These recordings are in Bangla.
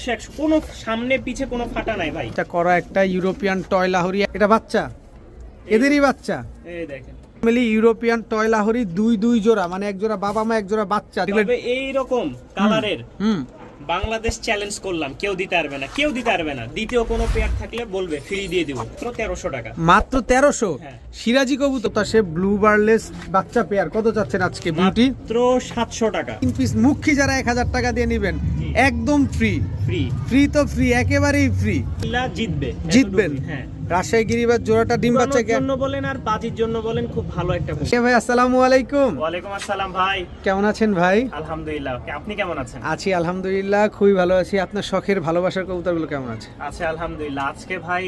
একশো একশো কোনো সামনে পিছে কোনো ফাটা নাই ভাই। এটা করা একটা ইউরোপিয়ান টয় লাহরি। এটা বাচ্চা? এদেরই বাচ্চা? এই দেখেন। ফ্যামিলি ইউরোপিয়ান টয় লাহরি দুই দুই জোড়া মানে এক জোড়া বাবা মা এক জোড়া বাচ্চা। এইরকম এই রকম কালারের হুম। বাংলাদেশ চ্যালেঞ্জ করলাম কেউ দিতে পারবে না কেউ দিতে পারবে না। দ্বিতীয় কোনো পেয়ার থাকলে বলবে ফ্রি দিয়ে দিব মাত্র তেরোশো টাকা। মাত্র তেরোশো? হ্যাঁ। সিরাজি কবুতর তা সে ব্লু বার্লেস বাচ্চা পেয়ার কত চাচ্ছেন আজকে বিউটি মাত্র সাতশো টাকা। তিন পিস মুখী যারা এক হাজার টাকা দিয়ে নেবেন একদম ফ্রি ফ্রি ফ্রি তো ফ্রি একেবারেই ফ্রি জিতবে। জিতবেন। হ্যাঁ। রাজশাহী গিরিবার জোড়াটা ডিম বাচ্চা উড়ানোর জন্য বলেন আর বাজির জন্য বলেন খুব ভালো একটা সে ভাই আসসালামু আলাইকুম। ওয়ালাইকুম আসসালাম ভাই। কেমন আছেন ভাই? আলহামদুলিল্লাহ। আপনি কেমন আছেন? আছি আলহামদুলিল্লাহ খুবই ভালো আছি। আপনার শখের ভালোবাসার কবুতরগুলো কেমন আছে? আছে আলহামদুলিল্লাহ। আজকে ভাই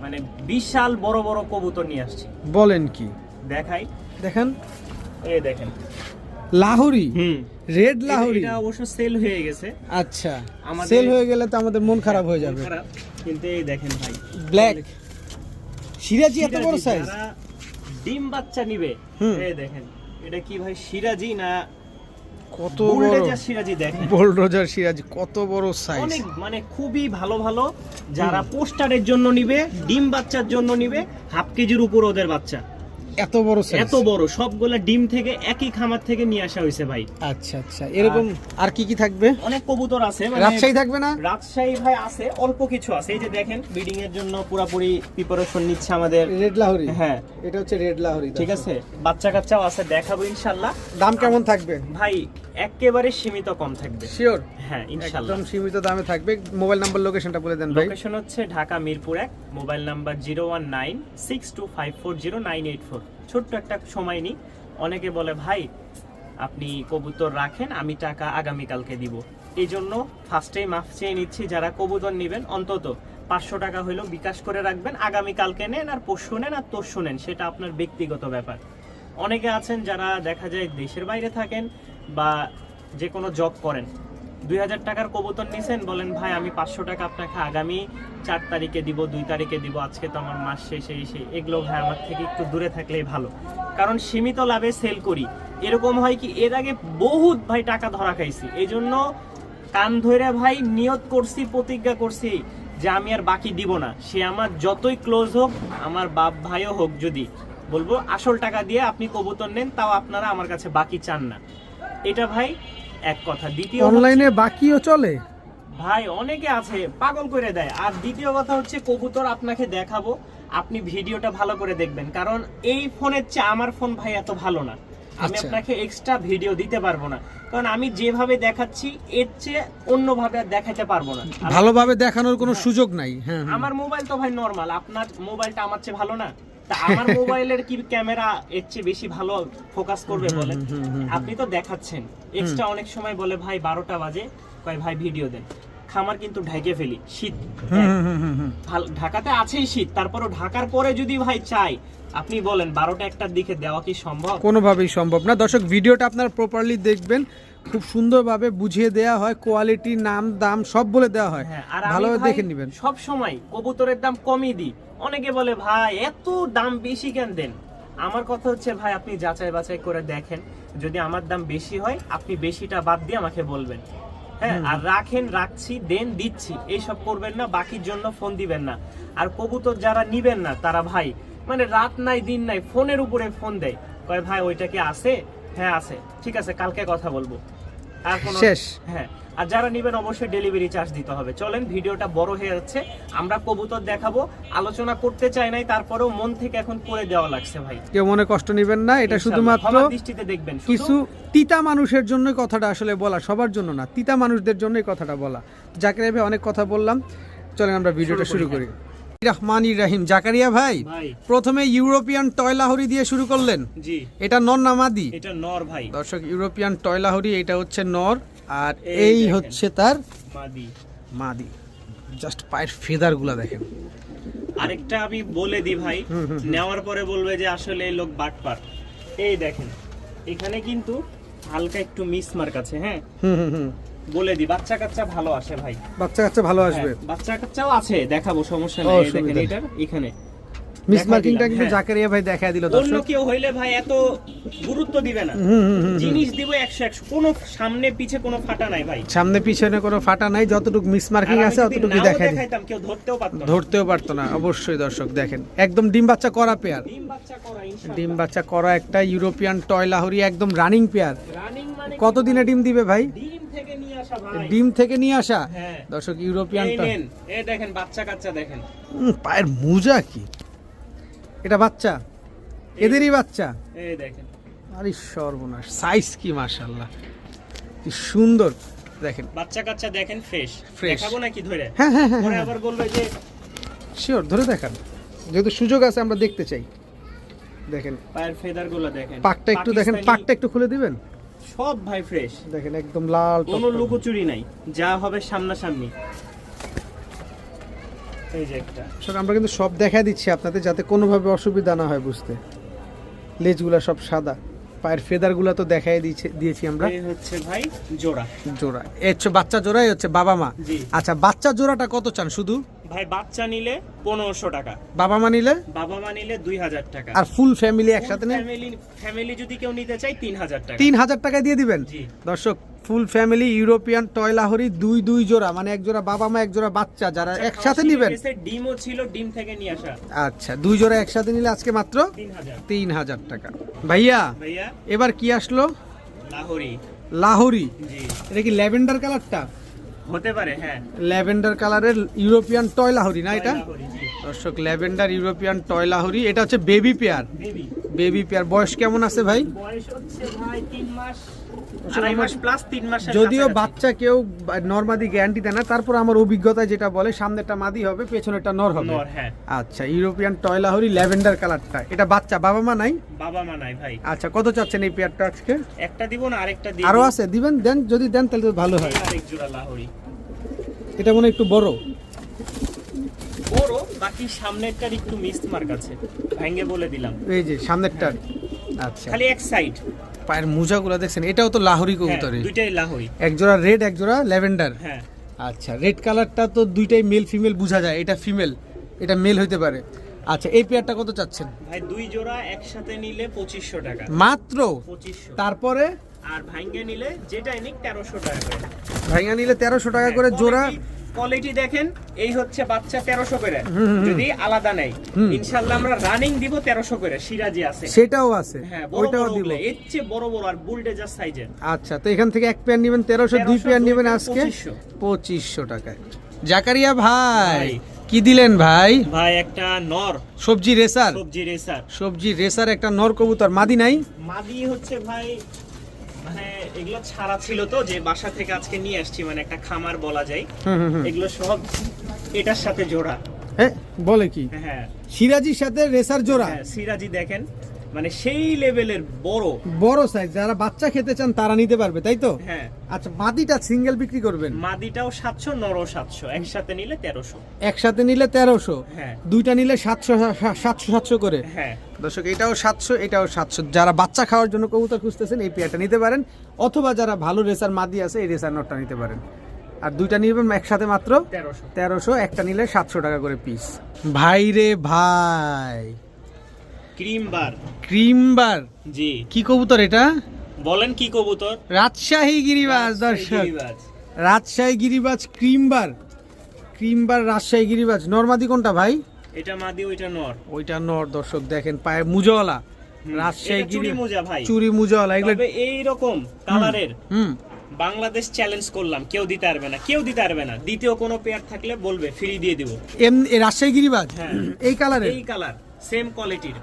মানে বিশাল বড় বড় কবুতর নিয়ে আসছি। বলেন কি? দেখাই। দেখেন। এই দেখেন। লাহোরি? হুম। রেড লাহোরি? এটা অবশ্য সেল হয়ে গেছে। আচ্ছা। সেল হয়ে গেলে তো আমাদের মন খারাপ হয়ে যাবে। কিন্তু এই দেখেন ভাই। ব্ল্যাক সিরাজি এত বড় সাইজ ডিম বাচ্চা নিবে। এই দেখেন এটা কি ভাই সিরাজি না কত সিরাজি দেখেন? বোলডোজার সিরাজি কত বড় সাইজ অনেক মানে খুবই ভালো ভালো। যারা পোস্টারের জন্য নিবে ডিম বাচ্চার জন্য নিবে হাফ কেজির উপর ওদের বাচ্চা। এত বড় এত বড় সবগুলা ডিম থেকে একই খামার থেকে নিয়ে আসা হয়েছে ভাই। আচ্ছা আচ্ছা। এরকম আর কি কি থাকবে? অনেক কবুতর আছে মানে রাজশাহী থাকবে না? রাজশাহী ভাই আছে অল্প কিছু আছে। এই যে দেখেন ব্রিডিং এর জন্য পুরাপুরি প্রিপারেশন নিচ্ছে আমাদের রেড লাহোরি হ্যাঁ। এটা হচ্ছে রেড লাহোরি ঠিক আছে? বাচ্চা কাচ্চাও আছে দেখাবো ইনশাল্লাহ। দাম কেমন থাকবে? ভাই একেবারে সীমিত কম থাকবে। শিওর হ্যাঁ ইনশাল্লাহ। একদম সীমিত দামে থাকবে। মোবাইল নাম্বার লোকেশনটা বলে দেন ভাই। লোকেশন হচ্ছে ঢাকা মিরপুর এক mobile number zero one nine six two five four zero nine eight four. ছোট্ট একটা সময় নিই। অনেকে বলে, ভাই, আপনি কবুতর রাখেন, আমি টাকা আগামীকালকে দিব। এই জন্য ফার্স্টেই মাফ চেয়ে নিচ্ছি, যারা কবুতর নেবেন, অন্তত পাঁচশো টাকা হইলেও বিকাশ করে রাখবেন, আগামীকালকে নেন, আর পরশু নেন, আর তরশু নেন, সেটা আপনার ব্যক্তিগত ব্যাপার। অনেকে আছেন যারা দেখা যায় দেশের বাইরে থাকেন বা যে কোনো জব করেন দুই হাজার টাকার কবুতর নিছেন, বলেন, ভাই, আমি পাঁচশো টাকা আপনাকে আগামী চার তারিখে দিব, দুই তারিখে দিব, আজকে তো আমার মাস শেষে এসে এগুলো, ভাই, আমার থেকে একটু দূরে থাকলেই ভালো। কারণ সীমিত লাভে সেল করি। এরকম হয় কি, এর আগে বহুত, ভাই, টাকা ধরা খাইছি। এই জন্য কান ধরে ভাই, নিয়ত করছি, প্রতিজ্ঞা করছি যে আমি আর বাকি দিব না। সে আমার যতই ক্লোজ হোক, আমার বাপ ভাইও হোক যদি, বলব, আসল টাকা দিয়ে আপনি কবুতর নেন, তাও আপনারা আমার কাছে বাকি চান না। এটা, ভাই এক কথা দ্বিতীয় অনলাইনে বাকিও চলে? ভাই অনেকে আছে পাগল করে দেয়। আর দ্বিতীয় কথা হচ্ছে কবুতর আপনাকে দেখাবো। আপনি ভিডিওটা ভালো করে দেখবেন। কারণ এই ফোনের চেয়ে আমার ফোন ভাই এত ভালো না। আমি আচ্ছা। আপনাকে এক্সট্রা ভিডিও দিতে পারব না। কারণ আমি যেভাবে দেখাচ্ছি এর চেয়ে অন্যভাবে আর দেখাতে পারব না। ভালোভাবে দেখানোর কোনো সুযোগ নাই। হ্যাঁ হ্যাঁ। আমার মোবাইল তো ভাই নরমাল আপনার মোবাইলটা আমার চেয়ে ভালো না? তা আমার মোবাইলের কি ক্যামেরা এর চেয়ে বেশি ভালো ফোকাস করবে হুম। আপনি তো দেখাচ্ছেন। এক্সট্রা অনেক সময় বলে ভাই বারোটা বাজে। কয় ভাই ভিডিও দেন। খামার কিন্তু ঢেকে ফেলি। শীত। ভাল- ঢাকাতে আছেই শীত। তারপরও ঢাকার পরে যদি ভাই চাই আপনি বলেন বারোটা একটার দিকে দেওয়া কি সম্ভব? কোনোভাবেই সম্ভব না। দর্শক ভিডিওটা আপনার প্রপারলি দেখবেন। খুব সুন্দরভাবে বুঝিয়ে দেওয়া হয় কোয়ালিটি নাম দাম সব বলে দেওয়া হয়। হ্যাঁ, ভালোভাবে দেখে নেবেন। সব সময় কবুতরের দাম কমই দিই। অনেকে বলে ভাই এত দাম বেশি কেন দেন? আমার কথা হচ্ছে ভাই আপনি যাচাই বাছাই করে দেখেন। যদি আমার দাম বেশি হয় আপনি বেশিটা বাদ দিয়ে আমাকে বলবেন। হ্যাঁ আর রাখেন রাখছি দেন দিচ্ছি। এইসব করবেন না বাকির জন্য ফোন দিবেন না। আর কবুতর যারা নিবেন না তারা ভাই মানে রাত নাই দিন নাই ফোনের উপরে ফোন দেয়। কয় ভাই ওইটা কি আছে? হ্যাঁ আছে। ঠিক আছে কালকে কথা বলব। শেষ। হ্যাঁ। আর যারা নেবেন অবশ্যই ডেলিভারি চার্জ দিতে হবে। চলেন ভিডিওটা বড় হয়ে যাচ্ছে। আমরা কবুতর দেখাবো। আলোচনা করতে চাই নাই তারপরেও মন থেকে এখন করে দেওয়া লাগছে ভাই। কেউ মনে কষ্ট নেবেন না এটা শুধুমাত্র দৃষ্টিতে দেখবেন। কিছু তিতা মানুষের জন্যই কথাটা আসলে বলা সবার জন্য না তিতা মানুষদের জন্যই কথাটা বলা। জাকির অনেক কথা বললাম। চলেন আমরা ভিডিওটা শুরু শুরু করি, করি রহমান রাহিম। জাকারিয়া ভাই প্রথমে ইউরোপিয়ান টয়লাহরি দিয়ে শুরু করলেন। জি। এটা নর নামাদি এটা নর ভাই। দর্শক ইউরোপিয়ান টয়লাহরি এটা হচ্ছে নর আর এই হচ্ছে তার মাদি। মাদি। জাস্ট পায়ের ফেদারগুলা দেখেন। আরেকটা আমি বলে দিই ভাই নেওয়ার পরে বলবে যে আসলে এই লোক বাটপার। এই দেখেন এখানে কিন্তু হালকা একটু মিস মার্ক আছে হ্যাঁ? হুম হুম হুম। বলে দি বাচ্চা কাচ্চা ভালো আসে ভাই। বাচ্চা কাচ্চা ভালো আসবে। হ্যাঁ, বাচ্চা কাচ্চাও আছে দেখাবো সমস্যা নেই দেখেন। এটার এখানে। কিন্তু হ্যাঁ। জাকারিয়া ভাই দেখা দিল অন্য দর্শক। কেউ হইলে ভাই এত গুরুত্ব দিবে না। হুম, হুম, হুম, হুম। জিনিস দিব একশো একশো। কোনো সামনে পিছে কোনো ফাটা নাই ভাই। সামনে পিছনে কোনো ফাটা নাই যতটুকু আছে যদি অতটুকুই দেখা দেখাইতাম কেউ ধরতেও পারতো না। ধরতেও পারতো না অবশ্যই দর্শক দেখেন একদম ডিম বাচ্চা করা পেয়ার। ডিম বাচ্চা করা ডিম বাচ্চা করা একটা ইউরোপিয়ান টয় লাহরি একদম রানিং পেয়ার রানিং মানে কত দিনে ডিম দিবে ভাই? ডিম থেকে নিয়ে আসা ভাই। ডিম থেকে নিয়ে আসা? হ্যাঁ। দর্শক ইউরোপিয়ান টয় এই দেখেন বাচ্চা কাচ্চা দেখেন। পায়ের মোজা কি? এটা বাচ্চা? এদেরই বাচ্চা? এই দেখেন। আরে সর্বনাশ সাইজ কি মাশাল্লাহ কি সুন্দর। দেখেন। বাচ্চা কাচ্চা দেখেন ফ্রেশ। দেখাবো নাকি ধরে? হ্যাঁ হ্যাঁ হ্যাঁ পরে হ্যাঁ। আবার বলবে যে শিওর ধরে দেখান। যেহেতু সুযোগ আছে আমরা দেখতে চাই। দেখেন। পায়ের ফেদারগুলো দেখেন। পাকটা একটু দেখেন পাকটা একটু খুলে দিবেন? সব ভাই ফ্রেশ দেখেন একদম লাল কোনো। লুকোচুরি নাই। যা হবে সামনাসামনি। এই যে একটা। আমরা কিন্তু সব দেখা দিচ্ছি আপনাদের যাতে কোনোভাবে অসুবিধা না হয় বুঝতে। লেজগুলা সব সাদা। পায়ের ফেদারগুলা তো দেখাই দিয়েছি দিয়েছি আমরা। এই হচ্ছে ভাই জোড়া। জোড়া। এ হচ্ছে বাচ্চা জোড়াই হচ্ছে বাবা মা। আচ্ছা বাচ্চা জোড়াটা কত চান শুধু? ভাই বাচ্চা নিলে পনেরোশো টাকা। বাবা মা নিলে? বাবা মা নিলে দুই হাজার টাকা। আর ফুল ফ্যামিলি একসাথে ফ্যামিলি ফ্যামিলি যদি কেউ নিতে চাই তিন হাজার টাকা। তিন হাজার টাকায় দিয়ে দিবেন? দর্শক full family European toy Lahori দুই দুই জোড়া মানে এক জোড়া বাবা মা এক জোড়া বাচ্চা যারা একসাথে খাসি নিবেন। ডিমও ছিল ডিম থেকে নিয়ে আসা। আচ্ছা দুই জোড়া একসাথে নিলে আজকে মাত্র তিন হাজার। টাকা। ভাইয়া ভাইয়া? এবার কি আসলো? লাহোরি। লাহোরি। জি। এটা কি ল্যাভেন্ডার কালারটা? হতে পারে হ্যাঁ। ল্যাভেন্ডার কালারের ইউরোপিয়ান টয় লাহরি না এটা। দর্শক ল্যাভেন্ডার ইউরোপিয়ান টয় লাহরি এটা হচ্ছে বেবি পেয়ার। বেবি। পেয়ার। বয়স কেমন আছে ভাই? মাস যদিও বাচ্চা কেউ নর্মাদি গ্যারান্টি দেয় না তারপর আমার অভিজ্ঞতায় যেটা বলে সামনেরটা মাদি হবে পেছনেরটা নর হবে। নর হ্যাঁ। আচ্ছা ইউরোপিয়ান টয় লাহরি ল্যাভেন্ডার কালারটা এটা বাচ্চা বাবা মা নাই? বাবা মা নাই ভাই। আচ্ছা কত চাচ্ছেন এই পেয়ারটা আজকে? একটা দিব না আরেকটা দিব আরও আছে দিবেন দেন যদি দেন তাহলে তো ভালো হয়। আরেক জোড়া লাহোরি। এটা মনে একটু বড়। বাকি সামনেরটার একটু মিস মার্ক আছে। ভাঙ্গে বলে দিলাম। এই যে সামনেরটার? আচ্ছা। খালি এক সাইড পায়ের মোজাগুলো দেখছেন এটাও তো লাহোরি কবুতরে দুইটাই লাহোরি। এক জোড়া রেড এক জোড়া ল্যাভেন্ডার হ্যাঁ। আচ্ছা রেড কালারটা তো দুইটাই মেল ফিমেল বোঝা যায় এটা ফিমেল এটা মেল হইতে পারে। আচ্ছা এই পেয়ারটা কত চাচ্ছেন? ভাই দুই জোড়া একসাথে নিলে পঁচিশশো টাকা। মাত্র? পঁচিশশো। তারপরে? আর ভাঙ্গে নিলে যেটাই নিক তেরোশো টাকা করে। ভাইঙ্গা নিলে তেরোশো টাকা করে জোড়া। কোয়ালিটি দেখেন এই হচ্ছে বাচ্চা তেরোশো করে। যদি আলাদা নেই ইনশাল্লাহ আমরা রানিং দিব তেরোশো করে সিরাজি আছে। সেটাও আছে হ্যাঁ ওইটাও দিব। এর চেয়ে বড় বড় আর বুলডেজার সাইজের আচ্ছা তো এখান থেকে এক পেয়ার নেবেন তেরোশো দুই পেয়ার নেবেন আজকে পঁচিশশো। টাকায়। জাকারিয়া ভাই। কি দিলেন ভাই? ভাই একটা নর। সবজি রেসার। সবজি রেসার। সবজি রেসার একটা নর কবুতর মাদি নাই? মাদি হচ্ছে ভাই মানে এগুলো ছাড়া ছিল তো যে বাসা থেকে আজকে নিয়ে আসছি মানে একটা খামার বলা যায়। এগুলো সব এটার সাথে জোড়া। হ্যাঁ বলে কি? হ্যাঁ। সিরাজির সাথে রেসার জোড়া? হ্যাঁ, সিরাজি দেখেন। মানে সেই লেভেলের বড়। বড় সাইজ যারা বাচ্চা খেতে চান তারা নিতে পারবে তাই তো? হ্যাঁ। আচ্ছা মাদিটা সিঙ্গেল বিক্রি করবেন? মাদিটাও সাতশো নরও সাতশো। একসাথে নিলে তেরোশো। একসাথে নিলে তেরোশো? হ্যাঁ। দুইটা নিলে সাতশো সাতশো সাতশো করে? হ্যাঁ। দর্শক এটাও সাতশো এটাও সাতশো। যারা বাচ্চা খাওয়ার জন্য কবুতর খুঁজতেছেন এই পেয়ারটা নিতে পারেন। অথবা যারা ভালো রেসার মাদি আছে এই রেসার নটটা নিতে পারেন। আর দুইটা নিবেন একসাথে মাত্র? তেরোশো। তেরোশো একটা নিলে সাতশো টাকা করে পিস ভাই রে ভাই! ক্রিম বার ক্রিম বার জি। কি কবুতর এটা? বলেন কি কবুতর? রাজশাহী গিরিবাজ দর্শক। রাজশাহী গিরিবাজ ক্রিম বার ক্রিম রাজশাহী গিরিবাজ। নর্মাদি কোনটা ভাই? এটা মাদি ওইটা নর। ওইটা নর দর্শক দেখেন পায়ে মুজওয়ালা। রাজশাহী চুরি মোজা ভাই। চুরি মুজওয়ালা এগুলো তবে এইরকম কালারের হুম। বাংলাদেশ চ্যালেঞ্জ করলাম। কেউ দিতে পারবে না কেউ দিতে পারবে না। দ্বিতীয় কোনো পেয়ার থাকলে বলবে ফ্রি দিয়ে দিব। এমনি রাজশাহী গিরিবাজ? হ্যাঁ। এই কালারের? এই কালার সেম কোয়ালিটির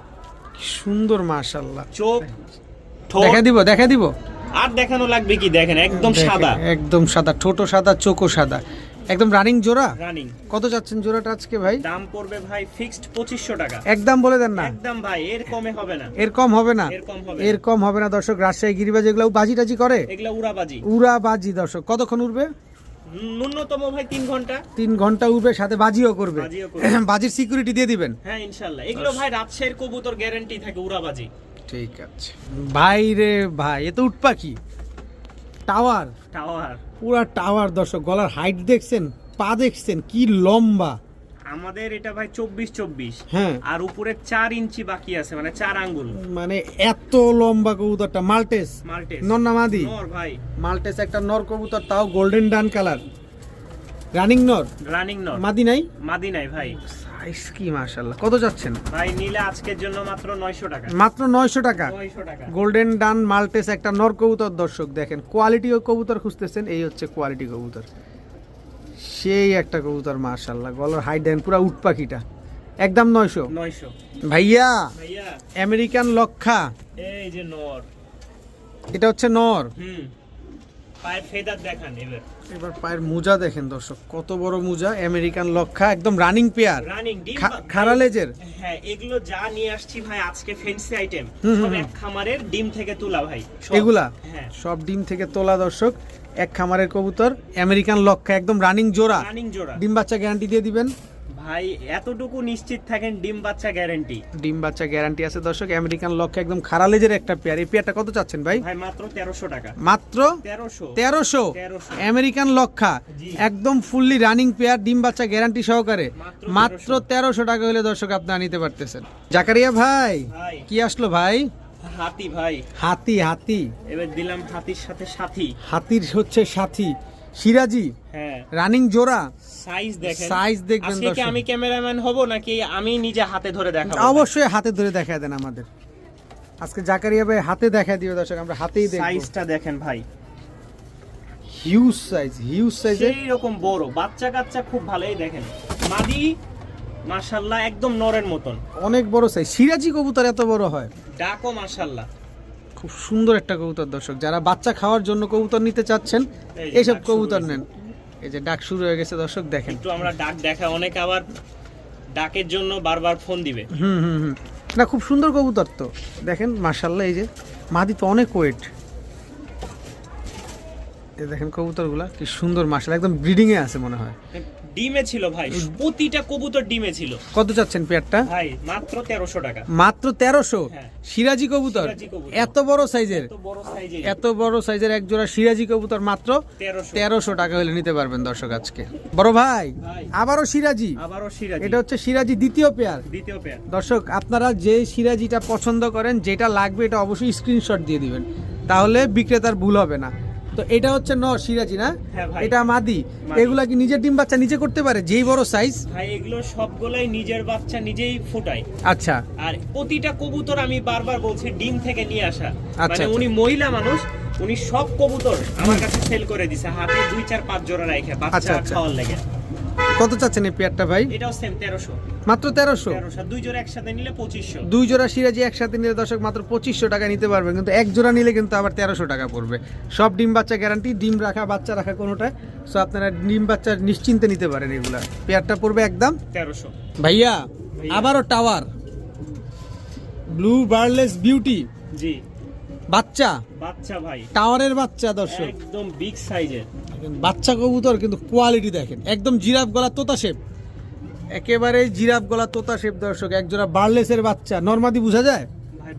সুন্দর মাশাল্লাহ চোখ দেখা দিব দেখা দিব? আর দেখানো লাগবে কি? দেখেন একদম সাদা। একদম সাদা ঠোঁটো সাদা চোখও সাদা। একদম রানিং জোড়া? রানিং। কত যাচ্ছেন জোড়াটা আজকে ভাই? দাম পড়বে ভাই ফিক্সড পঁচিশশো টাকা। একদম বলে দেন না? একদম ভাই এর কমে হবে না। এর কম হবে না? এর কম হবে এর কম হবে না দর্শক। রাজশাহী গিরিবাজ এগুলো বাজি টাজি করে? এগুলা উড়াবাজি। উড়া বাজি দর্শক। কতক্ষণ উঠবে ন্যূনতম ভাই তিন ঘণ্টা। তিন ঘণ্টা উঠবে সাথে বাজিও করবে। বাজির সিকিউরিটি দিয়ে দিবেন? হ্যাঁ ইনশাল্লাহ। এগুলো ভাই রাজশাহীর কবুতর গ্যারান্টি থাকে উড়াবাজি। ঠিক আছে। ভাই রে ভাই এ তো উঠ পাখি। টাওয়ার। টাওয়ার। পুরা টাওয়ার দর্শক গলার হাইট দেখছেন পা দেখছেন কি লম্বা। আমাদের এটা ভাই চব্বিশ চব্বিশ। হ্যাঁ। আর উপরে চার ইঞ্চি বাকি আছে মানে চার আঙ্গুল। মানে এত লম্বা কবুতরটা মাল্টেস। মাল্টেস। নর না মাদি? নর ভাই। মাল্টেস একটা নর কবুতর তাও গোল্ডেন ডান কালার রানিং নর? রানিং নর। মাদি নাই? মাদি নাই ভাই। সাইজ কি মাশাআল্লাহ। কত যাচ্ছেন? ভাই নিলে আজকের জন্য মাত্র নয়শো টাকা। মাত্র নয়শো টাকা? নয়শো টাকা। গোল্ডেন ডান মাল্টেস একটা নর কবুতর দর্শক দেখেন। কোয়ালিটি কবুতর খুঁজতেছেন এই হচ্ছে কোয়ালিটি কবুতর। সেই একটা কবুতর মাশাআল্লাহ গলার হাইট দেন পুরো উট পাখিটা। একদম নয়শো। নয়শো। ভাইয়া আমেরিকান লক্ষা। এই যে নর। এটা হচ্ছে নর। হুম। পায়ের ফেদার দেখান এবার। এবার পায়ের মোজা দেখেন দর্শক কত বড় মোজা আমেরিকান লক্ষা একদম রানিং পেয়ার খাড়া লেজের। হ্যাঁ এগুলো যা নিয়ে আসছি ভাই আজকে ফেন্সি আইটেম হুম, সব এক খামারের ডিম থেকে তোলা ভাই এগুলা? হ্যাঁ। সব ডিম থেকে তোলা দর্শক। এক খামারের কবুতর আমেরিকান লক্ষা একদম রানিং জোড়া। রানিং জোড়া। ডিম বাচ্চা গ্যারান্টি দিয়ে দিবেন। ভাই এতটুকু নিশ্চিত থাকেন ডিম বাচ্চা গ্যারান্টি ডিম বাচ্চা গ্যারান্টি আছে দর্শক আমেরিকান লক্ষ্য একদম খাড়া লেজের একটা পেয়ার এই পেয়ারটা কত চাচ্ছেন ভাই? ভাই মাত্র তেরোশো টাকা। মাত্র তেরোশো। তেরোশো। 1300 আমেরিকান লক্ষা একদম ফুললি রানিং পেয়ার ডিম বাচ্চা গ্যারান্টি সহকারে। মাত্র মাত্র তেরোশো। টাকা হলে দর্শক আপনারা নিতে পারতেছেন। জাকারিয়া ভাই। কি আসলো ভাই? হাতি ভাই। হাতি হাতি। এবার দিলাম হাতির সাথে সাথী। হাতির হচ্ছে সাথী। সিরাজি হ্যাঁ। রানিং জোড়া। সাইজ দেখেন। Size দেখবেন আজকে আমি ক্যামেরাম্যান হব নাকি আমি নিজে হাতে ধরে দেখাবো? অবশ্যই হাতে ধরে দেখা দেন আমাদের। আজকে জাকারিয়া ভাই হাতে দেখা দিবে দর্শক আমরা হাতেই দেখব। সাইজটা দেখেন ভাই। হিউজ সাইজ হিউজ সাইজের সেই রকম বড়। বাচ্চা কাচ্চা খুব ভালোই দেখেন। মাদি মাশাল্লাহ একদম নরের মতন। অনেক বড় সাইজ সিরাজি কবুতর এত বড় হয়? ডাকও মাশাল্লাহ খুব সুন্দর একটা কবুতর দর্শক। যারা বাচ্চা খাওয়ার জন্য কবুতর নিতে চাচ্ছেন এইসব কবুতর নেন। এই যে ডাক শুরু হয়ে গেছে দর্শক দেখেন। একটু আমরা ডাক দেখা অনেক আবার ডাকের জন্য বারবার ফোন দিবে। হুম হুম হুম। না খুব সুন্দর কবুতর তো। দেখেন মার্শাল্লাহ এই যে মাদি তো অনেক ওয়েট দেখেন কবুতরগুলা কি সুন্দর মার্শাল একদম ব্রিডিং এ আছে মনে হয় ডিমে ছিল ভাই প্রতিটা কবুতর ডিমে ছিল। কত চাচ্ছেন পেয়ারটা? ভাই মাত্র তেরোশো টাকা। মাত্র তেরোশো? হ্যাঁ। সিরাজি কবুতর? এত বড় সাইজের? এত বড় সাইজের। এক জোড়া সিরাজি কবুতর মাত্র তেরোশো। টাকা হলে নিতে পারবেন দর্শক আজকে। বড় ভাই ভাই। আবারও সিরাজি? আবারও সিরাজি। এটা হচ্ছে সিরাজি দ্বিতীয় পেয়ার। দ্বিতীয় পেয়ার। দর্শক আপনারা যে সিরাজিটা পছন্দ করেন যেটা লাগবে এটা অবশ্যই স্ক্রিনশট দিয়ে দিবেন। তাহলে বিক্রেতার ভুল হবে না। তো এটা হচ্ছে ন সিরাজি না? হ্যাঁ এটা মাদি। এগুলা কি নিজের ডিম বাচ্চা নিজে করতে পারে? যেই বড় সাইজ ভাই এগুলো সবগুলাই নিজের বাচ্চা নিজেই ফুটায়। আচ্ছা। আর প্রতিটা কবুতর আমি বারবার বলছি ডিম থেকে নিয়ে আসা। আচ্ছা, মানে আচ্ছা। উনি মহিলা মানুষ উনি সব কবুতর আমার কাছে সেল করে দিছে। হাতে দুই চার পাঁচ জোড়া রাখে বাচ্চা আচ্ছা। খাওয়ার লেগে। কত চাচ্ছেন এই পেয়ারটা ভাই? এটাও সেম তেরোশো। মাত্র তেরোশো? তেরোশো। দুই জোড়া একসাথে নিলে পঁচিশশো। দুই জোড়া সিরাজি একসাথে নিলে দর্শক মাত্র পঁচিশশো টাকা নিতে পারবেন কিন্তু এক জোড়া নিলে কিন্তু আবার তেরোশো টাকা পড়বে। সব ডিম বাচ্চা গ্যারান্টি ডিম রাখা বাচ্চা রাখা কোনোটা সো আপনারা ডিম বাচ্চা নিশ্চিন্তে নিতে পারেন এগুলা। পেয়ারটা পড়বে একদম? তেরোশো। ভাইয়া ভাইয়া। আবারও টাওয়ার ব্লু বার্লেস বিউটি জি। বাচ্চা? বাচ্চা ভাই। টাওয়ারের বাচ্চা দর্শক। একদম বিগ সাইজের বাচ্চা কবুতর কিন্তু কোয়ালিটি দেখেন। একদম জিরাফ গলা তোতা শেপ একেবারে জিরাফ গলা তোতা শেপ দর্শক। একজোড়া বার্লেসের বাচ্চা। নর্মাদি বোঝা যায়?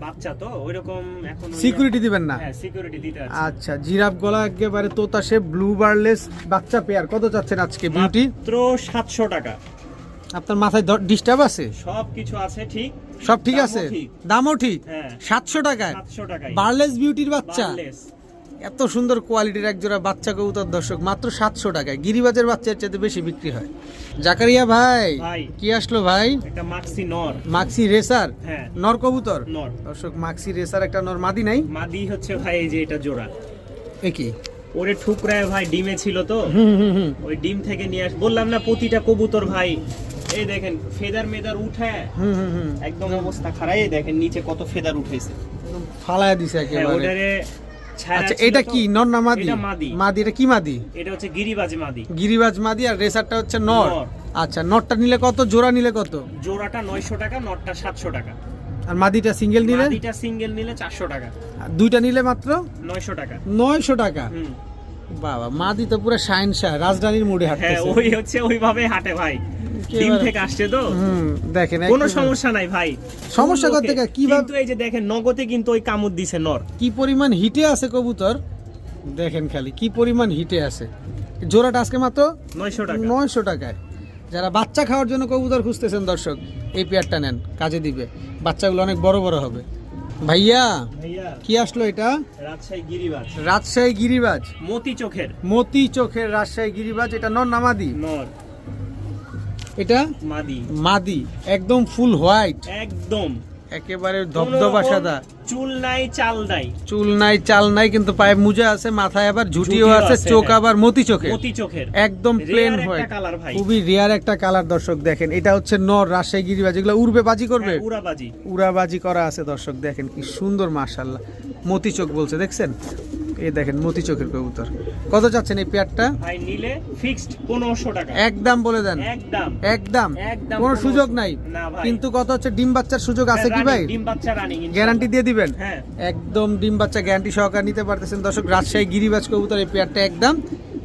বাচ্চা তো। ওইরকম এখন সিকিউরিটি দিবেন না? হ্যাঁ সিকিউরিটি দিতে আচ্ছা জিরাফ গলা একেবারে তোতা শেপ ব্লু বার্লেস বাচ্চা পেয়ার কত চাচ্ছেন আজকে? বিউটি মাত্র সাতশো টাকা। আপনার মাথায় ডিস্টার্ব আছে? সব কিছু আছে ঠিক। সব ঠিক আছে? দামও ঠিক? হ্যাঁ। সাতশো টাকায়? বার্লেস বিউটির বাচ্চা? এত সুন্দর কোয়ালিটির এক জোড়া বাচ্চা কবুতর দর্শক মাত্র সাতশো টাকায়। গিরিবাজের বাচ্চার চাইতে বেশি বিক্রি হয়। জাকারিয়া ভাই। কি আসলো ভাই? মাক্সি নর মাক্সি রেসার নর কবুতর? নর দর্শক মাক্সি রেসার একটা নর মাদি নাই? মাদি হচ্ছে ভাই এই যে এটা জোড়া। একই ওরে ঠুকরায় ভাই ডিমে ছিল তো। হুম হুম হুম। ওই ডিম থেকে নিয়ে আস বললাম না প্রতিটা কবুতর ভাই এই দেখেন ফেদার মেদার উঠে হুম একদম অবস্থা খারাপ। এই দেখেন নিচে কত ফেদার উঠেছে। ফালায়া দিছে হ্যাঁ একেবারে। আচ্ছা এটা কি? নর না মাদি? মাদি। এটা কি মাদি? এটা হচ্ছে গিরিবাজি মাদি। গিরিবাজ মাদি আর রেসারটা হচ্ছে নর। আচ্ছা নরটা নিলে কত? জোড়া নিলে কত? জোড়াটা নয়শো টাকা নটটা সাতশো টাকা। আর মাদিটা সিঙ্গেল নিলে? মাদিটা সিঙ্গেল নিলে চারশো টাকা। আর দুইটা নিলে মাত্র? নয়শো টাকা। নয়শো টাকা? হুম। বাবা মাদি তো পুরো শাইন শাহ রাজধানীর মুড়ে হ্যাঁ ওই হচ্ছে ওইভাবে হাঁটে ভাই। ডিম থেকে আসছে তো? দেখেন কোনো সমস্যা নাই ভাই। সমস্যা করতে। কিভাবে- কিন্তু এই যে দেখেন নগদে কিন্তু ওই কামড় দিছে নর। কি পরিমাণ হিটে আছে কবুতর? দেখেন খালি কি পরিমাণ হিটে আছে। জোড়াটা আজকে মাত্র নয়শো টাকা। নয়শো টাকায়। যারা বাচ্চা খাওয়ার জন্য কবুতর খুঁজতেছেন দর্শক এই পেয়ারটা নেন কাজে দিবে। বাচ্চাগুলো অনেক বড় বড় হবে। ভাইয়া ভাইয়া। কি আসলো এটা? রাজশাহী গিরিবাজ। রাজশাহী গিরিবাজ। মতি চোখের। মতি চোখের রাজশাহী গিরিবাজ এটা নর নামাদি নর। এটা? মাদি। মাদি। একদম ফুল হোয়াইট। একদম। একেবারে ধবধবা সাদা। চুল নাই চাল নাই। চুল নাই চাল নাই কিন্তু পায়ে মুজা আছে মাথায় আবার ঝুটিও আছে চোখ হ্যাঁ। আবার মতি চোখে মতি চোখের। একদম প্লেন colour খুবই রেয়ার একটা কালার দর্শক দেখেন। এটা হচ্ছে নর রাজশাহী গিরিবাজ এগুলো উড়বে বাজি করবে? হ্যাঁ, উড়াবাজি। উড়াবাজি করা আছে দর্শক দেখেন কি সুন্দর মাশাল্লাহ মতি চোখ বলছে দেখছেন? এই দেখেন মতি চোখের কবুতর। কত চাচ্ছেন এই পেয়ারটা? ভাই নিলে ফিক্সড পনেরোশো টাকা। একদম বলে দেন। একদম। একদম। কোনো সুযোগ নাই। কিন্তু কত হচ্ছে ডিম বাচ্চার সুযোগ আছে কি ভাই? ডিম বাচ্চা রানিং গ্যারান্টি দিয়ে দিবেন? হ্যাঁ। একদম ডিম বাচ্চা গ্যারান্টি সহকারে নিতে পারতেছেন। দর্শক রাজশাহী গিরিবাজ কবুতর এই পেয়ারটা একদম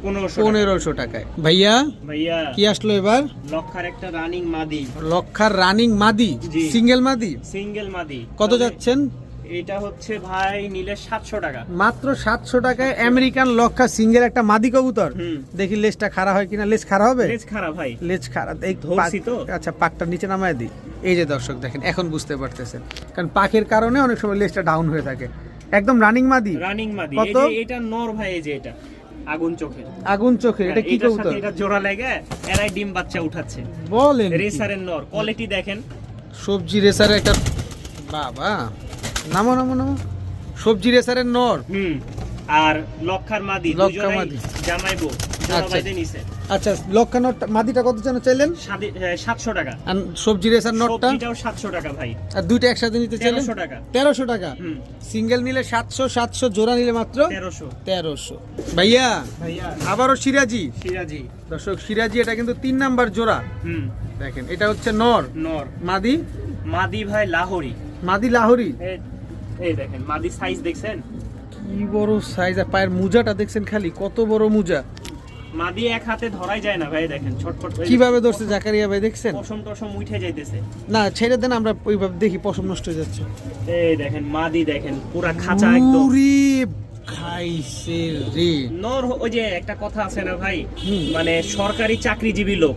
পনেরোশো পনেরোশো টাকায়। ভাইয়া ভাইয়া। কি আসলো এবার? লক্ষার একটা রানিং মাদি। লক্ষার রানিং মাদি? সিঙ্গেল মাদি? সিঙ্গেল মাদি। কত যাচ্ছেন? এটা হচ্ছে ভাই নিলে সাতশো টাকা। মাত্র সাতশো টাকায় আমেরিকান লক্ষা সিঙ্গেল একটা মাদি কবুতর। দেখি লেজটা খাড়া হয় কিনা? লেজ খাড়া হবে? লেজ খারাপ ভাই। লেজ খাড়া। এই ধরছি তো। আচ্ছা পাকটা নিচে নামায় দিই। এই যে দর্শক দেখেন এখন বুঝতে পারতেছেন। কারণ পাকের কারণে অনেক সময় লেজটা ডাউন হয়ে থাকে। একদম রানিং মাদি। রানিং মাদি। কত? এটা নর ভাই এই যে এটা। আগুন চোখের। আগুন চোখে এটা হ্যাঁ, কি কবুতর? এটা জোড়া লেগে এরাই ডিম বাচ্চা উঠাচ্ছে। বলেন রেসারের নর। কোয়ালিটি দেখেন। সবজি রেসারের একটা বাবা। নামো নামো নামো। সবজি রেসারের নর। হুম আর লক্ষার মাদি লক্ষা দুজনেই মাদি। জামাইবো আচ্ছা। আচ্ছা লক্ষা নট মাদিটা কত যেন চাইলেন? সাতশো টাকা। আর সবজি রেসার নটটা সাতশো টাকা ভাই। আর দুইটা একসাথে নিতে চাইলেন? তেরোশো টাকা। তেরোশো টাকা? সিঙ্গেল নিলে সাতশো সাতশো জোড়া নিলে মাত্র তেরোশো। তেরোশো। ভাইয়া। আবারও সিরাজি। সিরাজি। দর্শক সিরাজি এটা কিন্তু তিন নাম্বার জোড়া। হুম। দেখেন এটা হচ্ছে নর। নর। মাদি? মাদি ভাই লাহোরি। মাদি লাহোরি? এই- দেখেন মাদি সাইজ দেখছেন? কি বড় সাইজ আর পায়ের মুজাটা দেখছেন খালি কত বড় মুজা। মাদি এক হাতে ধরাই যায় না ভাই দেখেন ছটফট কীভাবে ধরছে জাকারিয়া ভাই দেখছেন? পশম টসম উঠে যাইতেছে। না ছেড়ে দেন আমরা ওইভাবে দেখি পশম নষ্ট হয়ে যাচ্ছে। এই দেখেন মাদি দেখেন পুরা খাঁচা একদম। খাইছে রে। নর ওই যে একটা কথা আছে না ভাই। মানে সরকারি চাকরিজীবী লোক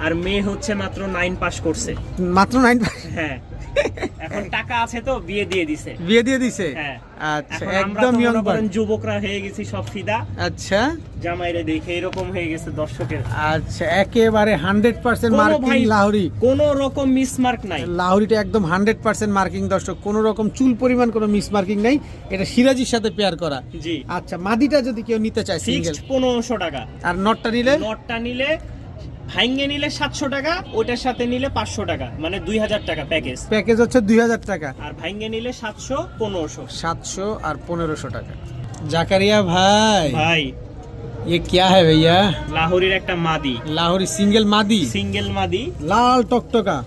আর মেয়ে হচ্ছে মাত্র নাইন পাস করছে। মাত্র নাইন পাস হ্যাঁ। এখন টাকা আছে তো বিয়ে দিয়ে দিছে। বিয়ে দিয়ে দিছে? হ্যাঁ। আচ্ছা একদম ইয়ং যুবকরা হয়ে গেছি সব ফিদা। আচ্ছা। জামাইরে দেখে এরকম হয়ে গেছে দর্শকের। আচ্ছা একেবারে হান্ড্রেড পার্সেন্ট কোনো মার্কিং লাহোরি। কোন রকম মিসমার্ক নাই। লাহোরিটা একদম হান্ড্রেড পার্সেন্ট মার্কিং দর্শক। কোনো রকম চুল পরিমাণ কোনো মিস মার্কিং নাই। এটা সিরাজির সাথে পেয়ার করা। জি। আচ্ছা মাদিটা যদি কেউ নিতে চায় সিঙ্গেল ফিক্সড পনেরোশো টাকা। আর নটটা নিলে? নটটা নিলে ভাঙ্গে নিলে সাতশো টাকা ওইটার সাথে নিলে পাঁচশো টাকা মানে দুই হাজার টাকা প্যাকেজ প্যাকেজ হচ্ছে দুই হাজার টাকা আর ভাঙ্গে নিলে সাতশো পনেরোশো সাতশো আর পনেরোশো টাকা জাকারিয়া ভাই ভাই ये क्या है भैया লাহোরির একটা মাদি লাহোরি সিঙ্গেল মাদি সিঙ্গেল মাদি লাল টকটকা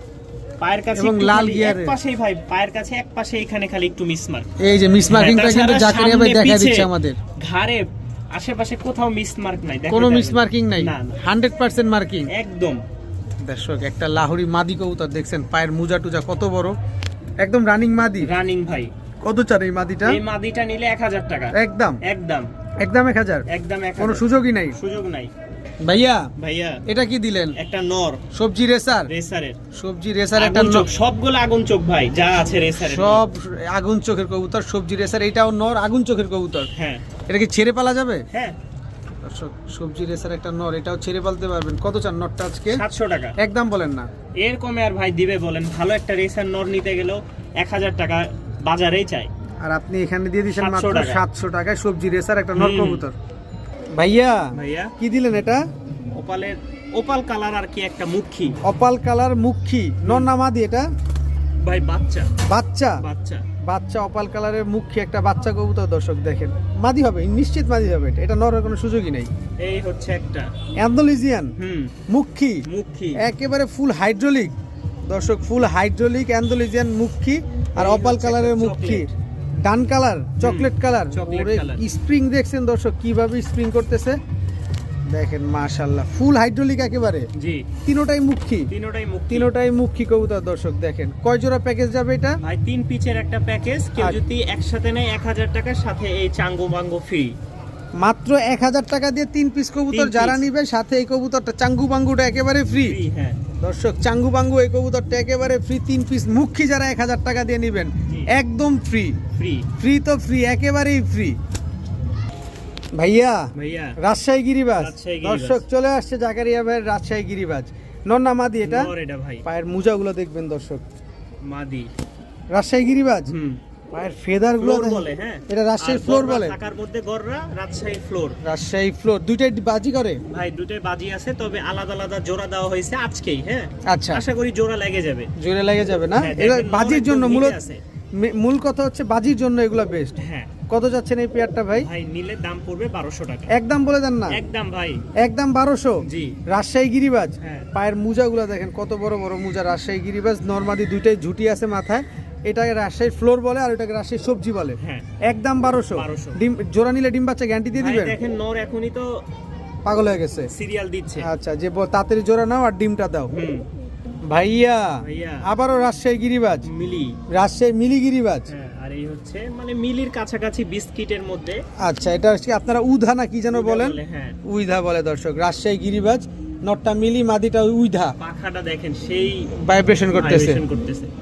পায়ের কাছে এবং একটু লাল খালি গিয়ারের। এক পাশেই ভাই পায়ের কাছে এক পাশে এখানে খালি একটু মিসমার্ক এই যে মিস মার্কিংটা হ্যাঁ, কিন্তু তাছাড়া জাকারিয়া ভাই সামনে দেখা পিছে দিচ্ছে আমাদের ঘাড়ে আশেপাশে কোথাও মিসমার্ক নাই কোনো মিস মার্কিং নাই? হান্ড্রেড পার্সেন্ট মার্কিং একদম। দর্শক একটা লাহোরি মাদি কবুতর দেখছেন পায়ের মুজা টুজা কত বড়? একদম রানিং মাদি? রানিং ভাই। কত চার এই মাদিটা? এই মাদিটা নিলে এক হাজার টাকা। একদম? একদম। একদম এক হাজার? একদম এক কোনো সুযোগই নাই? সুযোগ নাই। ভাইয়া ভাইয়া এটা কি দিলেন? একটা নর। সবজি রেসার? রেসারের। সবজি রেসার একটা চোখ সবগুলো আগুন চোখ ভাই যা আছে রেসারের। সব আগুন চোখের কবুতর সবজি রেসার এটাও নর আগুন চোখের কবুতর। হ্যাঁ। এটা কি ছেড়ে পালা যাবে? হ্যাঁ। দর্শক সবজি রেসার একটা নর এটাও ছেড়ে পালতে পারবেন। কত চান নরটা আজকে? সাতশো টাকা। একদম বলেন না। এর কমে আর ভাই দিবে বলেন। ভালো একটা রেসার নর নিতে গেলেও এক হাজার টাকা বাজারেই চাই। আর আপনি এখানে দিয়ে দিচ্ছেন 700 মাত্র সাতশো টাকায় সবজি রেসার একটা নর। কবুতর। ভাইয়া ভাইয়া। কি দিলেন এটা? ওপালের ওপাল কালার আর কি একটা মুখী। অপাল কালার মুখী। নর না মাদি এটা? ভাই বাচ্চা। বাচ্চা? বাচ্চা। বাচ্চা অপাল কালারের মুখী একটা বাচ্চা কবুতর দর্শক দেখেন। মাদি হবে নিশ্চিত মাদি হবে এটা। নরের কোনো সুযোগই নেই। এই হচ্ছে একটা। অ্যান্ডোলিজিয়ান হুম। মুখী। মুখী। একেবারে ফুল হাইড্রোলিক দর্শক ফুল হাইড্রোলিক অ্যান্ডোলিজিয়ান মুখী আর অপাল কালারের মুখী। Dun colour chocolate colour. Spring দেখছেন দর্শক কীভাবে স্প্রিং করতেছে? দেখেন মাশাল্লাহ ফুল হাইড্রোলিক একেবারে? জি। তিনোটাই মুখী? তিনোটাই মুখ। তিনোটাই মুখী কবুতর দর্শক দেখেন। কয় জোড়া প্যাকেজ যাবে এটা? ভাই তিন পিচের একটা প্যাকেজ কেউ যদি একসাথে নেয় এক হাজার টাকার সাথে এই চাঙ্গো বাঙ্গো ফ্রি মাত্র এক হাজার টাকা দিয়ে তিন পিস কবুতর যারা। নিবে সাথে এই কবুতরটা চাঙ্গু বাঙ্গুটা একেবারে ফ্রি ফ্রি হ্যাঁ। দর্শক চাঙ্গু বাঙ্গু এই কবুতরটা একেবারে ফ্রি তিন পিস মুখী যারা এক হাজার টাকা দিয়ে নেবেন একদম ফ্রি ফ্রি ফ্রি তো ফ্রি একেবারেই ফ্রি ভাইয়া ভাইয়া। রাজশাহী গিরিবাজ। দর্শক চলে আসছে জাকারিয়া ভাইয়ের রাজশাহী গিরিবাজ। নন্না মাদি এটা? এটা ভাই। পায়ের মোজাগুলো দেখবেন দর্শক। মাদি। রাজশাহী গিরিবাজ? হুম। পায়ের ফেদারগুলো বলে হ্যাঁ। এটা রাজশাহী ফ্লোর বলে। থাকার মধ্যে গররা রাজশাহী ফ্লোর রাজশাহী ফ্লোর দুইটাই বাজি করে? ভাই দুটোই বাজি আছে তবে আলাদা আলাদা জোড়া দেওয়া হয়েছে আজকেই হ্যাঁ? আচ্ছা। আশা করি জোড়া লেগে যাবে। জোরে লেগে যাবে না? হ্যাঁ, এটা বাজির জন্য মূলত মূল কথা হচ্ছে বাজির জন্য এগুলো বেস্ট হ্যাঁ। কত যাচ্ছেন এই পেয়ারটা ভাই? ভাই নিলে দাম পড়বে বারোশো টাকা। একদম বলে দেন না। একদম ভাই। একদম বারোশো? জি। রাজশাহী গিরিবাজ? হ্যাঁ। পায়ের মোজাগুলো দেখেন কত বড় বড় মোজা। রাজশাহী গিরিবাজ নর্মাদি দুইটাই ঝুটি আছে মাথায়। এটাকে রাজশাহী ফ্লোর বলে আর এটাকে রাজশাহী সবজি বলে। হ্যাঁ। একদম বারোশো। 1200 ডিম জোড়া নিলে ডিম বাচ্চা গ্যারান্টি দিয়ে দিবেন? দেখেন নর এখনই তো পাগল হয়ে গেছে। সিরিয়াল দিচ্ছে। আচ্ছা যে তাড়াতাড়ি জোড়া নাও আর ডিমটা দাও। হুম। ভাইয়া ভাইয়া। আবারও রাজশাহী গিরিবাজ? মিলি। রাজশাহী মিলি গিরিবাজ? হ্যাঁ হচ্ছে মানে মিলির কাছাকাছি বিস্কিটের মধ্যে। আচ্ছা এটা আপনারা উধা না কি যেন বলেন? হ্যাঁ। উইধা বলে দর্শক রাজশাহী গিরিবাজ নটটা মিলি মাদিটা উইধা পাখাটা দেখেন সেই ভাইব্রেশন করতেছে।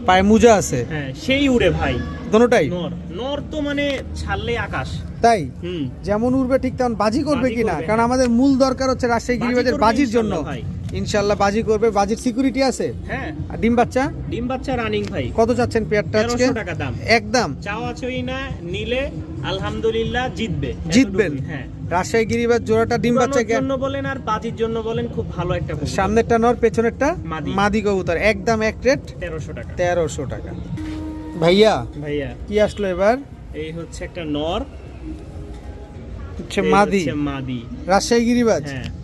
পায়ে মুজা আছে। হ্যাঁ সেই উড়ে ভাই। দোনোটাই? নর নর তো মানে ছাড়লে আকাশ। তাই? হুম। যেমন উড়বে ঠিক তেমন বাজি করবে কিনা? কারণ আমাদের মূল দরকার হচ্ছে রাজশাহী বাজি গিরিবাজের বাজির জন্য। ভাই। ইনশাল্লাহ বাজি করবে। বাজির সিকিউরিটি আছে? হ্যাঁ। আর ডিম বাচ্চা? ডিম বাচ্চা রানিং ভাই। কত চাচ্ছেন পেয়ারটা আজকে? তেরোশো টাকা দাম। একদম। চাওয়া চই না নিলে আলহামদুলিল্লাহ জিতবে। জিতবেন। হ্যাঁ। রাজশাহী গিরিবাজ জোড়াটা ডিম বাচ্চা উড়ানোর জন্য বলেন আর বাজির জন্য বলেন খুব ভালো একটা সামনেরটা নর পেছনেরটা মাদি। মাদি কবুতর। একদম এক রেট। তেরোশো টাকা। তেরোশো টাকা। ভাইয়া ভাইয়া। কি আসলো এবার? এই হচ্ছে একটা নর। হচ্ছে মাদি। হচ্ছে মাদি। রাজশাহী গিরিবাজ? হ্যাঁ।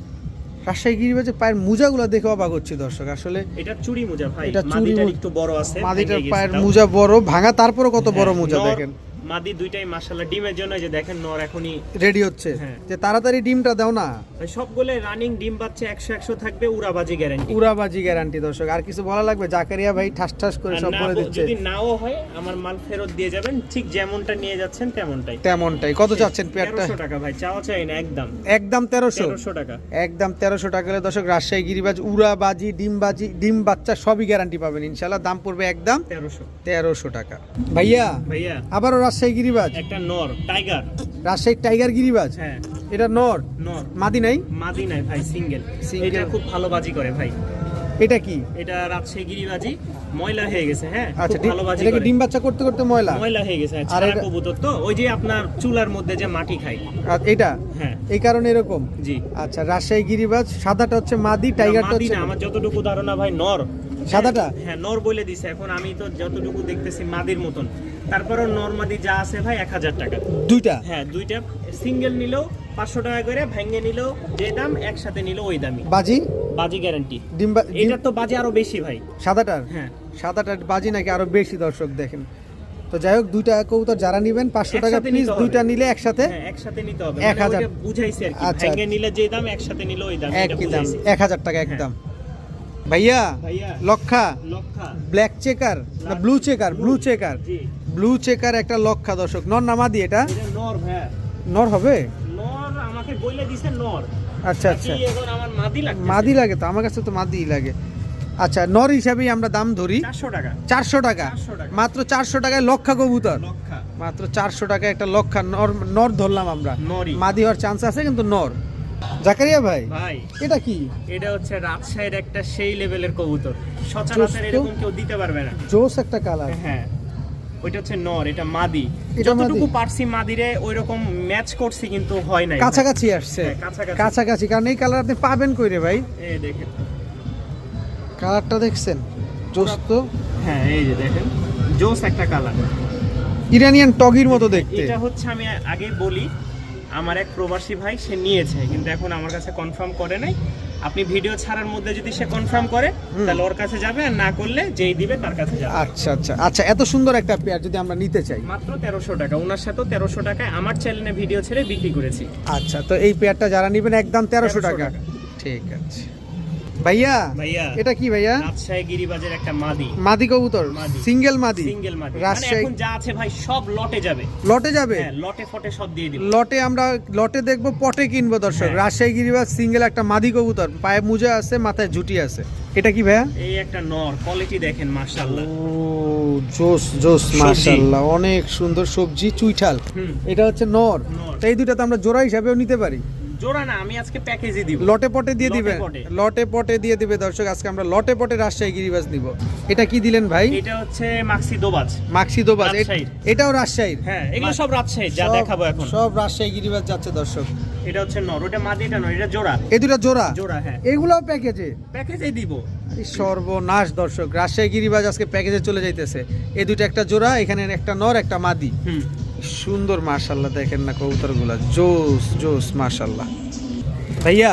রাজশাহী গিরিবাজে পায়ের মোজাগুলো দেখে অবাক হচ্ছে দর্শক। আসলে এটা চুড়ি মোজা ভাই এটা চুরি একটু বড় আছে মাদিটার পায়ের মোজা বড় ভাঙা তারপরে কত বড় হ্যাঁ, মোজা দেখেন। মাদি দুইটাই মাশাআল্লাহ ডিমের জন্য যে দেখেন নর এখনই রেডি হচ্ছে। হ্যাঁ। যে তাড়াতাড়ি ডিমটা দাও না। সবগুলো রানিং ডিম বাচ্চা একশো একশো থাকবে উড়াবাজি গ্যারান্টি উড়াবাজি গ্যারান্টি দর্শক। আর কিছু বলা লাগবে? জাকারিয়া ভাই ঠাস ঠাস করে সব বলে দিচ্ছে। যদি নাও হয় আমার মাল ফেরত দিয়ে যাবেন ঠিক যেমনটা নিয়ে যাচ্ছেন তেমনটাই। তেমনটাই। কত চাচ্ছেন পেয়ারটা? তেরোশো টাকা ভাই চাওয়া চাই না একদম। একদম তেরোশো? তেরোশো টাকা। একদম তেরোশো টাকা হলে দর্শক রাজশাহী গিরিবাজ উড়াবাজি ডিমবাজি ডিম বাচ্চা সবই গ্যারান্টি পাবেন। ইনশাল্লাহ দাম পড়বে একদম তেরোশো। তেরোশো টাকা। ভাইয়া ভাইয়া। আবারও রাজশাহী গিরিবাজ? একটা নর টাইগার। রাজশাহী টাইগার গিরিবাজ? হ্যাঁ। এটা নর? নর। মাদি নাই? মাদি নাই ভাই সিঙ্গেল। এটা খুব ভালো বাজি করে ভাই। এটা কি? এটা রাজশাহী গিরিবাজি ময়লা হয়ে গেছে হ্যাঁ? আচ্ছা ভালো বাজি এটা ডিম বাচ্চা করতে করতে ময়লা? ময়লা হয়ে গেছে আর কবুতর তো ওই যে আপনার চুলার মধ্যে যে মাটি খায়। আর এটা? হ্যাঁ। এই কারণে এরকম? জি। আচ্ছা রাজশাহী গিরিবাজ সাদাটা হচ্ছে মাদি টাইগারটা হচ্ছে আমার যতটুকু ধারণা ভাই নর। সাদাটা? হ্যাঁ নর বলে দিছে এখন আমি তো যতটুকু দেখতেছি মাদির মতন। তারপরও নর মাদি যা আছে ভাই এক হাজার টাকা। দুইটা? হ্যাঁ দুইটা। সিঙ্গেল নিলেও পাঁচশো টাকা করে ভেঙে নিলেও যে দাম একসাথে নিলেও ওই দামই। বাজি? বাজি গ্যারান্টি ডিম বা- তো বাজি আরও বেশি ভাই। সাদাটার? হ্যাঁ। সাদাটার বাজি নাকি আরও বেশি দর্শক দেখেন। তো যাই হোক দুইটা কবুতর যারা নিবেন পাঁচশো টাকা প্লিজ দুইটা নিলে একসাথে হ্যাঁ একসাথে নিতে হবে। এক মানে হাজার। ওইটা বুঝাইছি আর কি। আচ্ছা। ভেঙে নিলে যে দাম একসাথে নিলে ওই দাম। এটা একই দাম। এক হাজার টাকা একদম। ভাইয়া ভাইয়া। লক্ষা। লক্ষা। Black checker? না ব্লু চেকার ব্লু চেকার জি। ব্লু চেকার একটা লক্ষা দর্শক। নর নামাদি এটা? এটা নর ভাইয়া নর হবে? নর আমাকে বলে দিছে নর। আচ্ছা আচ্ছা। এখন আমার মাদি লাগছে মাদি লাগে তো আমার কাছে তো মাদি লাগে। আচ্ছা নর হিসাবেই আমরা দাম ধরি। চারশো টাকা। চারশো টাকা। 400 টাকা। মাত্র চারশো টাকায় লক্ষা কবুতর। মাত্র চারশো টাকায় একটা লক্ষা নর নর ধরলাম আমরা। মাদি হওয়ার চান্স আছে কিন্তু নর। জাকারিয়া ভাই ভাই। এটা কি? এটা হচ্ছে রাজশাহীর একটা সেই লেভেলের কবুতর। সচরাচর। এরকম কেউ দিতে পারবে না। জোস একটা কালার হ্যাঁ। ওইটা হচ্ছে নর এটা মাদি। যতটুকু পারছি মাদিরে ওই রকম ম্যাচ করছি কিন্তু হয় নাই। কাছাকাছি আসছে। হ্যাঁ, কাছাকাছি। কাছাকাছি কারণ এই কালার আপনি পাবেন কই রে ভাই? এই দেখেন। কালারটা দেখছেন? জোস তো? হ্যাঁ এই যে দেখেন। জোস একটা কালার ইরানিয়ান টগির মতো দেখতে। এটা হচ্ছে আমি আগে বলি আমার এক প্রবাসী ভাই সে নিয়েছে কিন্তু এখন আমার কাছে কনফার্ম করে নাই। আপনি ভিডিও ছাড়ার মধ্যে যদি সে কনফার্ম করে তাহলে ওর কাছে যাবে আর না করলে যেই দিবে তার কাছে যাবে। আচ্ছা আচ্ছা। আচ্ছা এত সুন্দর একটা পেয়ার যদি আমরা নিতে চাই। মাত্র তেরোশো টাকা। ওনার সাথে তেরোশো টাকায় আমার চ্যানেলে ভিডিও ছেড়ে বিক্রি করেছি। আচ্ছা তো এই পেয়ারটা যারা নেবেন একদম তেরোশো 1300 টাকা। টাকা। ঠিক আছে। ভাইয়া ভাইয়া এটা কি ভাইয়া? রাজশাহী গিরিবাজের একটা মাদি। মাদি কবুতর সিঙ্গেল মাদি। সিঙ্গেল মাদি। মানে রাজশাহী এখন যা আছে ভাই সব লটে যাবে। লটে যাবে? হ্যাঁ লটে ফটে সব দিয়ে দিব। লটে আমরা লটে দেখব পটে কিনবো দর্শক। হ্যাঁ। রাজশাহী গিরিবাজ সিঙ্গেল একটা মাদি কবুতর। পায়ে মুজা আছে মাথায় ঝুটি আছে। এটা কি ভাইয়া? এই একটা নর কোয়ালিটি দেখেন মাশাআল্লাহ। ও জোস জোস মাশাআল্লাহ। অনেক সুন্দর সবজি চুইঠাল। এটা হচ্ছে নর। নর। এই দুটো তো আমরা জোড়া হিসাবেও নিতে পারি। জোড়া না আমি আজকে প্যাকেজই দিব। লটে পটে দিয়ে দিবে? লটে পটে দিয়ে দিবে দর্শক আজকে আমরা লটে পটে রাজশাহী গিরিবাজ নিব। এটা কি দিলেন ভাই? এটা হচ্ছে মাক্সি দোবাজ। মাক্সি দোবাজ। এটাও রাজশাহীর? হ্যাঁ এগুলো সব রাজশাহী যা দেখাবো এখন। সব রাজশাহী গিরিবাজ যাচ্ছে দর্শক। এটা হচ্ছে নর ওটা মাদি এটা নয় এটা জোড়া। এই দুটো জোড়া? জোড়া হ্যাঁ। এগুলোও প্যাকেজে প্যাকেজই দিব। সর্বনাশ দর্শক। রাজশাহী গিরিবাজ আজকে প্যাকেজে চলে যাইতেছে। এই দুটো একটা জোড়া এখানে একটা নর একটা মাদি। হুম। সুন্দর মাশাল্লাহ দেখেন না কবুতরগুলা। জোস জোস মাশাল্লাহ ভাইয়া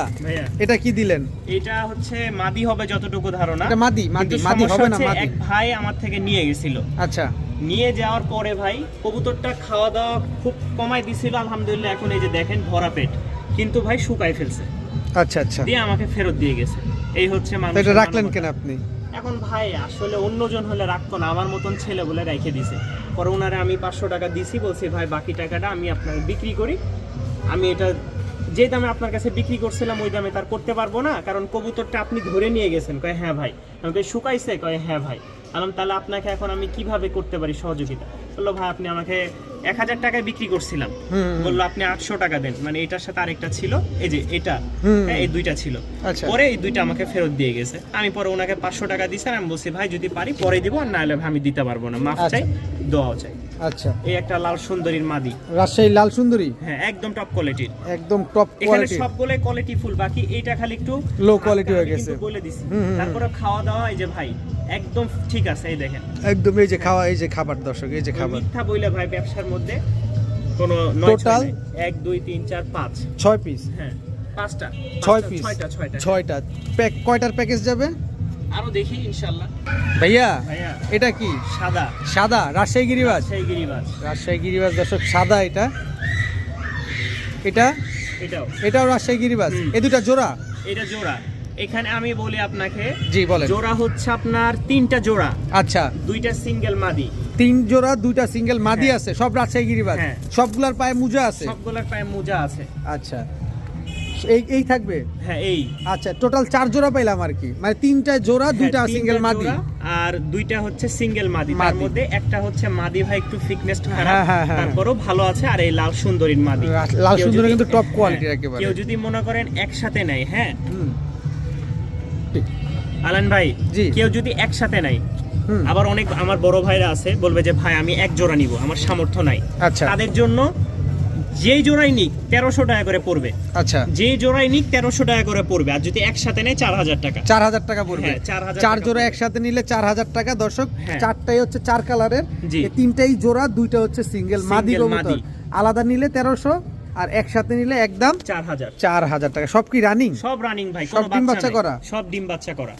এটা কি দিলেন? এটা হচ্ছে মাদি হবে যতটুকু ধারণা। এটা মাদি মাদি মাদি হবে না মাদি? এক ভাই আমার থেকে নিয়ে গেছিল। আচ্ছা। নিয়ে যাওয়ার পরে ভাই কবুতরটা খাওয়া দাওয়া খুব কমাই দিছিল আলহামদুলিল্লাহ এখন এই যে দেখেন ভরা পেট। কিন্তু ভাই শুকাই ফেলছে। আচ্ছা আচ্ছা। দিয়ে আমাকে ফেরত দিয়ে গেছে। এই হচ্ছে তো মানুষের এটা রাখলেন কেন আপনি? এখন ভাই, আসলে অন্যজন হলে রাখতো না আমার মতন ছেলে বলে রেখে দিছে। পরে ওনারে আমি পাঁচশো টাকা দিছি, বলছি, ভাই, বাকি টাকাটা আমি আপনার বিক্রি করি। আমি এটা যে দামে আপনার কাছে বিক্রি করছিলাম ওই দামে তার করতে পারব না কারণ কবুতরটা আপনি ধরে নিয়ে গেছেন। কয় হ্যাঁ ভাই। আমাকে শুকাইছে? কয় হ্যাঁ ভাই। আলাম তাহলে আপনাকে এখন আমি কীভাবে করতে পারি সহযোগিতা? বলল ভাই আপনি আমাকে এক হাজার টাকায় বিক্রি করছিলাম। বলল আপনি আটশো টাকা দেন। মানে এটার সাথে আরেকটা ছিল এই যে এটা হ্যাঁ, এই দুইটা ছিল। আচ্ছা। পরে এই দুইটা আমাকে ফেরত দিয়ে গেছে। আমি পরে ওনাকে পাঁচশো টাকা দিয়েছি আমি বলছি ভাই যদি পারি পরে দিব আর নাহলে ভাই আমি দিতে পারব না। মাফ আচ্ছা। চাই দোয়াও চাই। আচ্ছা। এই একটা লাল সুন্দরীর মাদি। রাজশাহী লাল সুন্দরী? হ্যাঁ একদম টপ কোয়ালিটির একদম টপ এখানে কোয়ালিটি সবগুলো কোয়ালিটি ফুল বাকি এইটা খালি একটু quality হালকা হয়ে গেছে। বলে দিছি। তারপরে খাওয়া দাওয়া এই যে ভাই একদম ঠিক আছে এই দেখেন। একদম এই যে খাওয়া এই যে খাবার দর্শক এই যে খাবার। মিথ্যা বইলে ভাই ব্যবসার মধ্যে কোনো? নাই। এক দুই তিন চার পাঁচ। ছয় পিস হ্যাঁ পাঁচটা। ছয় পিস ছয়টা ছয়টা। ছয়টা। প্যাক কয়টার প্যাকেজ যাবে? আরও দেখি ইনশাল্লাহ। ভাইয়া এটা কি? সাদা। সাদা রাজশাহী গিরিবাজ? রাজশাহী গিরিবাজ। দর্শক সাদা এটা। এটা? এটাও। এটাও রাজশাহী গিরিবাজ। এ দুটা জোড়া? এটা জোড়া। এখানে আমি বলি আপনাকে জি বলেন। জোড়া হচ্ছে আপনার তিনটা জোড়া। আচ্ছা। দুইটা সিঙ্গেল মাদি। তিন জোড়া দুইটা সিঙ্গেল মাদি হ্যাঁ। আছে সব রাজশাহী গিরিবাজ? হ্যাঁ। সবগুলার পায়ে মুজা আছে? সবগুলোর পায়ে মোজা আছে। আচ্ছা। এই এই থাকবে? হ্যাঁ এই। আচ্ছা টোটাল চার জোড়া পাইলাম আর কি। মানে তিনটা জোড়া দুইটা হ্যাঁ, সিঙ্গেল মাদি। আর দুইটা হচ্ছে সিঙ্গেল মাদি। তার মধ্যে একটা হচ্ছে মাদি ভাই একটু ফিটনেস হ্যাঁ, খারাপ হ্যাঁ। তারপরও ভালো আছে আর এই লাল সুন্দরীর মাদি। লাল সুন্দরী কিন্তু হ্যাঁ, একেবারে। কেউ যদি মনে করেন একসাথে নেয় হ্যাঁ? হুম। আলান ভাই কেউ যদি একসাথে নেয় আবার অনেক আমার বড় ভাইরা আছে বলবে যে ভাই আমি এক জোড়া নিব আমার সামর্থ্য নাই। আচ্ছা। তাদের জন্য যেই জোড়াই নিক তেরোশো টাকা করে পড়বে। আচ্ছা। যেই জোড়াই নিক তেরোশো টাকা করে পড়বে। আর যদি একসাথে নেয় চার হাজার টাকা। চার হাজার টাকা পড়বে। হ্যাঁ, 4000 চার জোড়া একসাথে নিলে চার হাজার টাকা দর্শক হ্যাঁ। চারটাই হচ্ছে চার কালারের। তিনটাই জোড়া দুইটা হচ্ছে সিঙ্গেল মাদি কবুতর। আলাদা নিলে তেরোশো আর একসাথে নিলে একদম চার হাজার চার হাজার টাকা। সব কি রানিং সব রানিং ভাই সব ডিম বাচ্চা করা? সব ডিম বাচ্চা করা।